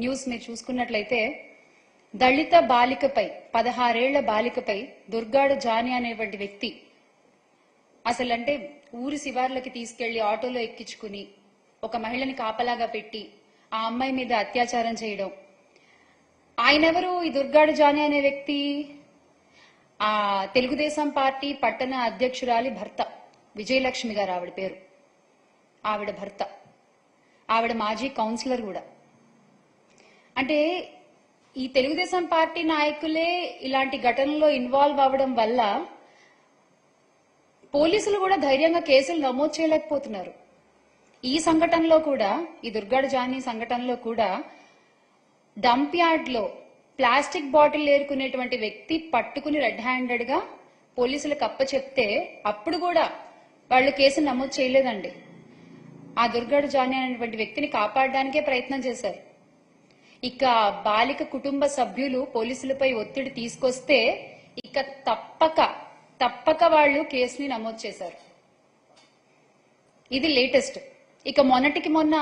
News మీరు చూసుకున్నట్లయితే దళిత బాలికపై పదహారేళ్ళ బాలికపై దుర్గాడు జాని అనేటువంటి వ్యక్తి అసలు అంటే ఊరి శివార్లకి తీసుకెళ్ళి ఆటోలో ఎక్కించుకుని ఒక మహిళని కాపలాగా పెట్టి ఆ అమ్మాయి మీద అత్యాచారం చేయడం. ఆయనెవరు ఈ దుర్గాడు జాని అనే వ్యక్తి? ఆ తెలుగుదేశం పార్టీ పట్టణ అధ్యక్షురాలి భర్త విజయలక్ష్మి గారు ఆవిడ పేరు. ఆవిడ భర్త. ఆవిడ మాజీ కౌన్సిలర్ కూడా. అంటే ఈ తెలుగుదేశం పార్టీ నాయకులే ఇలాంటి ఘటనలో ఇన్వాల్వ్ అవ్వడం వల్ల పోలీసులు కూడా ధైర్యంగా కేసులు నమోదు చేయలేకపోతున్నారు. ఈ సంఘటనలో కూడా ఈ దుర్గాడు జానీ సంఘటనలో కూడా డంప్ యార్డ్లో ప్లాస్టిక్ బాటిల్ ఏరుకునేటువంటి వ్యక్తి పట్టుకుని రెడ్ హ్యాండెడ్గా పోలీసులకు అప్ప చెప్తే అప్పుడు కూడా వాళ్ళు కేసు నమోదు చేయలేదండి. ఆ దుర్గాడు జానీ అనేటువంటి వ్యక్తిని కాపాడడానికే ప్రయత్నం చేశారు. ఇక బాలిక కుటుంబ సభ్యులు పోలీసులపై ఒత్తిడి తీసుకొస్తే ఇక తప్పక తప్పక వాళ్ళు కేసుని నమోదు చేశారు. ఇది లేటెస్ట్. ఇక మొన్నటికి మొన్న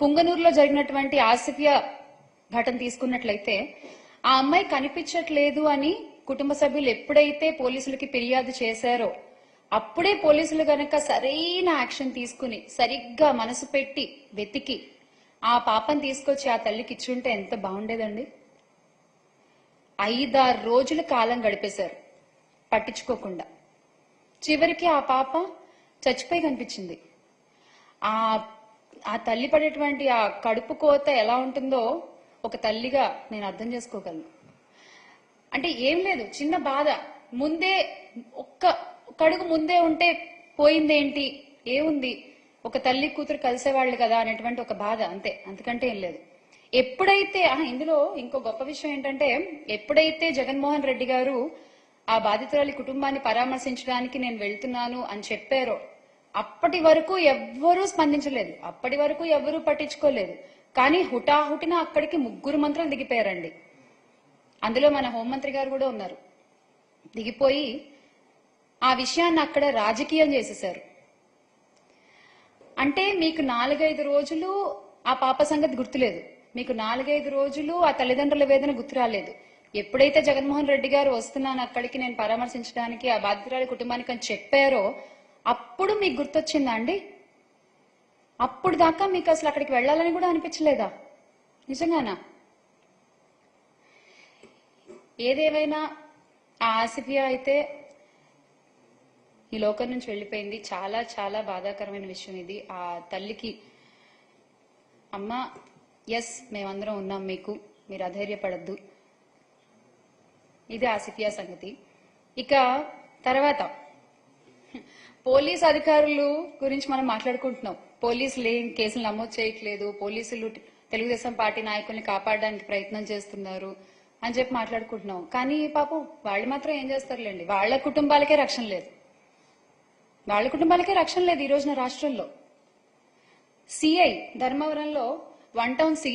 పుంగనూరులో జరిగినటువంటి ఆసిఫియా ఘటన తీసుకున్నట్లయితే ఆ అమ్మాయి కనిపించట్లేదు అని కుటుంబ సభ్యులు ఎప్పుడైతే పోలీసులకి ఫిర్యాదు చేశారో అప్పుడే పోలీసులు గనక సరైన యాక్షన్ తీసుకుని సరిగ్గా మనసు పెట్టి వెతికి ఆ పాపను తీసుకొచ్చి ఆ తల్లికి ఇచ్చుంటే ఎంత బాగుండేదండి. ఐదారు రోజుల కాలం గడిపేశారు పట్టించుకోకుండా. చివరికి ఆ పాప చచ్చిపోయి కనిపించింది. ఆ ఆ తల్లి పడేటువంటి ఆ కడుపు కోత ఎలా ఉంటుందో ఒక తల్లిగా నేను అర్థం చేసుకోగలను. అంటే ఏం లేదు చిన్న బాధ. ముందే ఒక్క కడుగు ముందే ఉంటే పోయిందేంటి? ఏముంది? ఒక తల్లి కూతురు కలిసేవాళ్ళు కదా అనేటువంటి ఒక బాధ అంతే. అంతకంటే ఏం లేదు. ఎప్పుడైతే ఇందులో ఇంకో గొప్ప విషయం ఏంటంటే ఎప్పుడైతే జగన్మోహన్ రెడ్డి గారు ఆ బాధితురాలి కుటుంబాన్ని పరామర్శించడానికి నేను వెళ్తున్నాను అని చెప్పారో అప్పటి వరకు ఎవ్వరూ స్పందించలేదు. అప్పటి వరకు ఎవ్వరూ పట్టించుకోలేదు. కానీ హుటాహుటిన అక్కడికి ముగ్గురు మంత్రులు దిగిపోయారండి. అందులో మన హోంమంత్రి గారు కూడా ఉన్నారు. దిగిపోయి ఆ విషయాన్ని అక్కడ రాజకీయం చేసేశారు. అంటే మీకు నాలుగైదు రోజులు ఆ పాప సంగతి గుర్తులేదు. మీకు నాలుగైదు రోజులు ఆ తల్లిదండ్రుల వేదన గుర్తు రాలేదు ఎప్పుడైతే జగన్మోహన్ రెడ్డి గారు వస్తున్నాను అక్కడికి నేను పరామర్శించడానికి ఆ బాధితురాలి కుటుంబానికి అని చెప్పారో అప్పుడు మీకు గుర్తొచ్చిందా అండి? అప్పుడు దాకా మీకు అసలు అక్కడికి వెళ్ళాలని కూడా అనిపించలేదా? నిజంగానా? ఏదేమైనా ఆ ఆసిఫియా అయితే ఈ లోకం నుంచి వెళ్ళిపోయింది. చాలా చాలా బాధాకరమైన విషయం ఇది. ఆ తల్లికి అమ్మ ఎస్ మేమందరం ఉన్నాం మీకు. మీరు అధైర్యపడద్దు. ఇది ఆసిఫియా సంగతి. ఇక తర్వాత పోలీస్ అధికారులు గురించి మనం మాట్లాడుకుంటున్నాం. పోలీసులు ఏం కేసులు నమోదు చేయట్లేదు. పోలీసులు తెలుగుదేశం పార్టీ నాయకుల్ని కాపాడడానికి ప్రయత్నం చేస్తున్నారు అని చెప్పి మాట్లాడుకుంటున్నాం. కానీ పాపం వాళ్ళు మాత్రం ఏం చేస్తారులేండి. వాళ్ళ కుటుంబాలకే రక్షణ లేదు. వాళ్ళ కుటుంబాలకే రక్షణ లేదు ఈ రోజున రాష్ట్రంలో. సిఐ ధర్మవరంలో వన్ టౌన్ సిఐ